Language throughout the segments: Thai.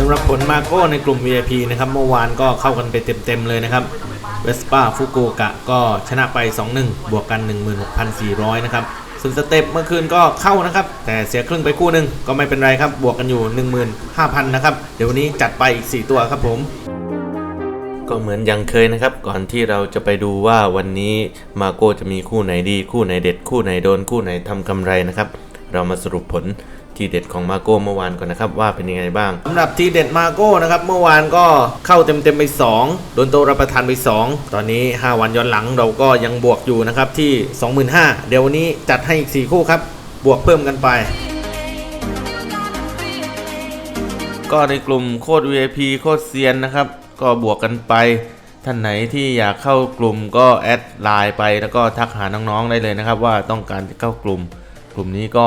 สำหรับผลมาโก้ในกลุ่ม VIP นะครับเมื่อวานก็เข้ากันไปเต็มๆเลยนะครับเวสป้าฟุกุกะก็ชนะไป 2-1 บวกกัน 16,400 นะครับ ส่วนสเต็ปเมื่อคืนก็เข้านะครับ แต่เสียครึ่งไปคู่หนึ่งก็ไม่เป็นไรครับ บวกกันอยู่ 15,000 นะครับ เดี๋ยววันนี้จัดไปอีก 4 ตัวครับผม ก็เหมือนยังเคยนะครับ ก่อนที่เราจะไปดูว่าวันนี้มาโก้จะมีคู่ไหนดี คู่ไหนเด็ด คู่ไหนโดน คู่ไหนทำกำไรนะครับ เรามาสรุปผล ทีเด็ดของมาโก้เมื่อวานก่อนนะครับว่าเป็นยังไงบ้างสำหรับทีเด็ดมาโก้นะครับเมื่อวานก็เข้าเต็มๆไป 2 โดนโตรับประทานไป 2 ตอนนี้ 5 วันย้อนหลังเราก็ยังบวกอยู่นะครับที่ 25,000เดี๋ยววันนี้จัดให้อีก 4 คู่ครับ บวกเพิ่มกันไปก็ในกลุ่มโคตร VIP โคตรเซียนนะครับ ก็บวกกันไป ท่านไหนที่อยากเข้ากลุ่มก็แอดไลน์ไปแล้วก็ทักหาน้องๆได้เลยนะครับ ว่าต้องการจะเข้ากลุ่ม กลุ่มนี้ก็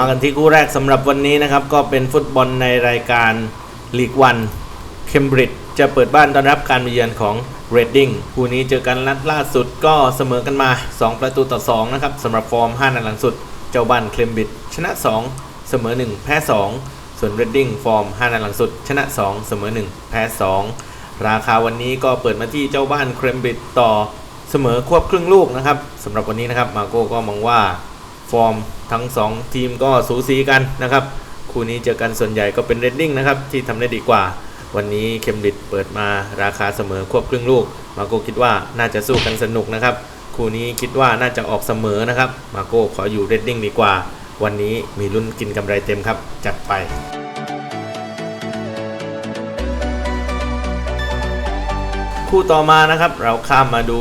มากันที่คู่แรกสำหรับวันนี้นะครับ ก็เป็นฟุตบอลในรายการลีกวันเคมบริดจ์จะเปิดบ้านต้อนรับการมาเยือนของเรดดิ้งคู่นี้เจอกันนัดล่าสุดก็เสมอกันมา 2 ประตูต่อ 2 นะครับสำหรับฟอร์ม 5 นัดหลังสุด เจ้าบ้านเคมบริดจ์ชนะ 2 เสมอ 1 แพ้ 2 ส่วนเรดดิ้งฟอร์ม 5 นัดหลังสุด ชนะ 2 เสมอ 1 แพ้ 2 ราคาวันนี้ก็เปิดมาที่เจ้าบ้านเคมบริดจ์ต่อเสมอควบครึ่งลูกนะครับสำหรับวันนี้นะครับมาโก้ก็มองว่า ฟอร์มทั้ง 2 ทีมก็สูสีกันนะครับ คู่นี้เจอกันส่วนใหญ่ก็เป็นเรดดิ้งนะครับที่ทำได้ดีกว่า วันนี้เคมบริดเปิดมาราคาเสมอควบครึ่งลูก มาโก้คิดว่าน่าจะสู้กันสนุกนะครับ คู่นี้คิดว่าน่าจะออกเสมอนะครับ มาโก้ขออยู่เรดดิ้งดีกว่า วันนี้มีลุ้นกินกำไรเต็มครับ จัดไป คู่ต่อมานะครับ เราข้ามมาดู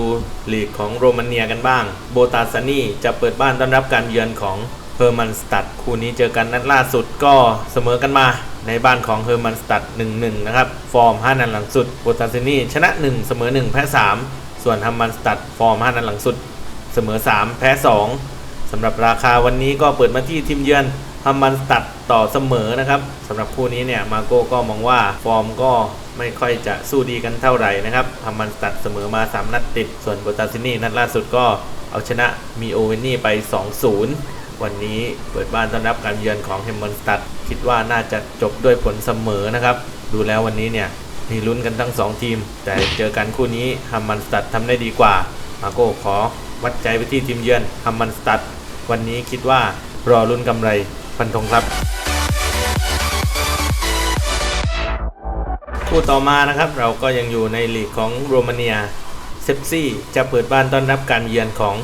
ลีกของโรมาเนียกันบ้าง โบตาซานีจะเปิดบ้านต้อนรับการเยือนของเฮอร์มันสตัดคู่นี้เจอกันนัดล่าสุดก็เสมอกันมาในบ้านของเฮอร์มันสตัด1-1 นะครับ ฟอร์ม 5 นัดหลังสุด โบตาซานีชนะ 1 เสมอ 1 แพ้ 3 ส่วนฮัมมันสตัด ฟอร์ม 5 นัดหลังสุด เสมอ 3 แพ้ 2 สำหรับราคาวันนี้ก็เปิดมาที่ทีมเยือน ฮัมมันตัดต่อเสมอนะครับสำหรับคู่นี้เนี่ยมาโก้ก็มองว่าฟอร์มก็ไม่ค่อยจะสู้ดีกันเท่าไหร่นะครับฮัมมันตัดเสมอมา 3 นัดติด ส่วนโบตาซินี่นัดล่าสุดก็เอาชนะมีโอเวนี่ไป 2-0 วันนี้เปิดบ้านต้อนรับการเยือนของเฮมมอนสตัดคิดว่าน่าจะจบด้วยผลเสมอนะครับ ดูแล้ววันนี้เนี่ยมีลุ้นกันทั้ง 2 ทีม แต่เจอกันคู่นี้ฮัมมันสตัดทำได้ดีกว่า มาโก้ขอวัดใจไปที่ทีมเยือนฮัมมันสตัด วันนี้คิดว่ารอลุ้นกำไร ฟันธงครับ คู่ต่อมานะครับเราก็ยังอยู่ในลีกของโรมาเนียเซปซี่จะเปิดบ้านต้อนรับการเยือนของ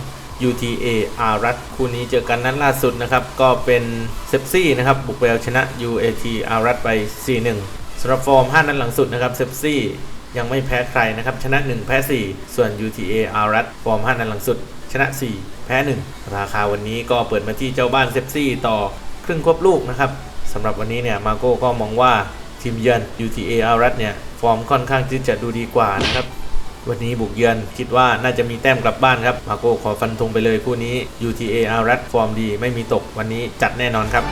UTA อารัตคู่นี้เจอกันนัดล่าสุดนะครับ ก็เป็นเซปซี่นะครับ บุกไปเอาชนะ UAT อารัตไป 4-1สำหรับฟอร์ม 5 นัดหลังสุดนะครับเซปซี่ยังไม่แพ้ใครนะครับ ชนะ 1 แพ้ 4 ส่วน UTA อารัตฟอร์ม 5 นัดหลังสุด ชนะ 4 แพ้ 1 ราคาวันนี้ก็เปิดมาที่เจ้าบ้านเซปซี่ต่อ ครึ่งควบลูกนะครับสำหรับวันนี้เนี่ยมาโก้ก็มองว่าทีมเยือน UTA อารัตเนี่ยฟอร์มค่อนข้างที่จะดูดีกว่านะครับวันนี้บุกเยือนคิดว่าน่าจะมีแต้มกลับบ้านครับมาโก้ขอฟันธงไปเลยคู่นี้ UTA อารัตฟอร์มดีไม่มีตกวันนี้จัดแน่นอนครับ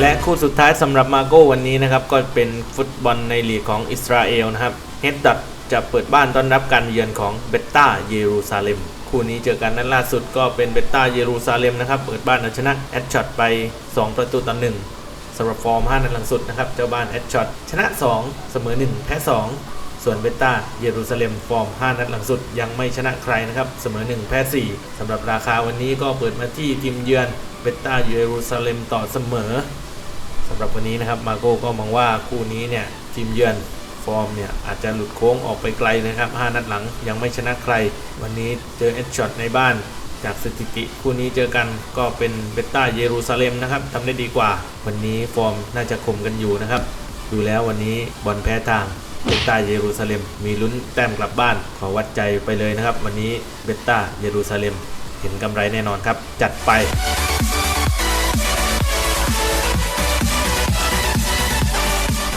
และคู่สุดท้ายสำหรับมาโก้วันนี้นะครับ ก็เป็นฟุตบอลในลีกของอิสราเอลนะครับเฮดดัตจะเปิดบ้านต้อนรับการเยือนของเบตตาเยรูซาเล็ม คู่นี้เจอกันนัดล่าสุดก็เป็นเบตตาเยรูซาเล็มนะครับ เปิดบ้านเอาชนะแอดช็อตไป 2 ประตูต่อหนึ่งสำหรับฟอร์ม 5 นัดหลังสุดนะครับ เจ้าบ้านแอดช็อตชนะ 2 เสมอ 1 แพ้ 2 ส่วนเบตตาเยรูซาเล็มฟอร์ม 5 นัดหลังสุดยังไม่ชนะใครนะครับ เสมอ 1 แพ้ 4สำหรับราคาวันนี้ก็เปิดมาที่ทีมเยือนเบตตาเยรูซาเล็มต่อเสมอสำหรับวันนี้นะครับมาโก้ก็มองว่าคู่นี้เนี่ยทีมเยือน ฟอร์มเนี่ยอาจจะหลุดโค้งออกไปไกลนะครับ 5 นัดหลังยังไม่ชนะใคร วันนี้เจอเอชช็อตในบ้าน จากสถิติคู่นี้เจอกันก็เป็นเบตตาเยรูซาเล็มนะครับทำได้ดีกว่า วันนี้ฟอร์มน่าจะคมกันอยู่นะครับ ดูแล้ววันนี้บอลแพ้ทางเบตตาเยรูซาเล็ม มีลุ้นแต้มกลับบ้าน ขอวัดใจไปเลยนะครับ วันนี้เบตตาเยรูซาเล็ม เห็นกำไรแน่นอนครับ จัดไป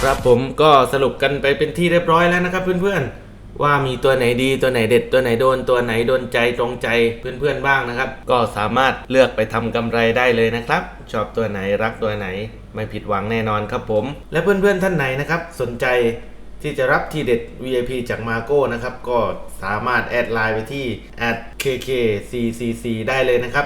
ครับผมก็สรุปกันไปเป็นที่เรียบร้อยแล้วนะครับเพื่อนๆ ว่ามีตัวไหนดีตัวไหนเด็ดตัวไหนโดนตัวไหนโดนใจตรงใจเพื่อนๆบ้างนะครับ ก็สามารถเลือกไปทำกำไรได้เลยนะครับ ชอบตัวไหนรักตัวไหน ไม่ผิดหวังแน่นอนครับผม และเพื่อนๆท่านไหนนะครับ สนใจที่จะรับทีเด็ด VIP จากมาโก้นะครับ ก็สามารถแอดไลน์ไปที่ @kkccc ได้เลยนะครับ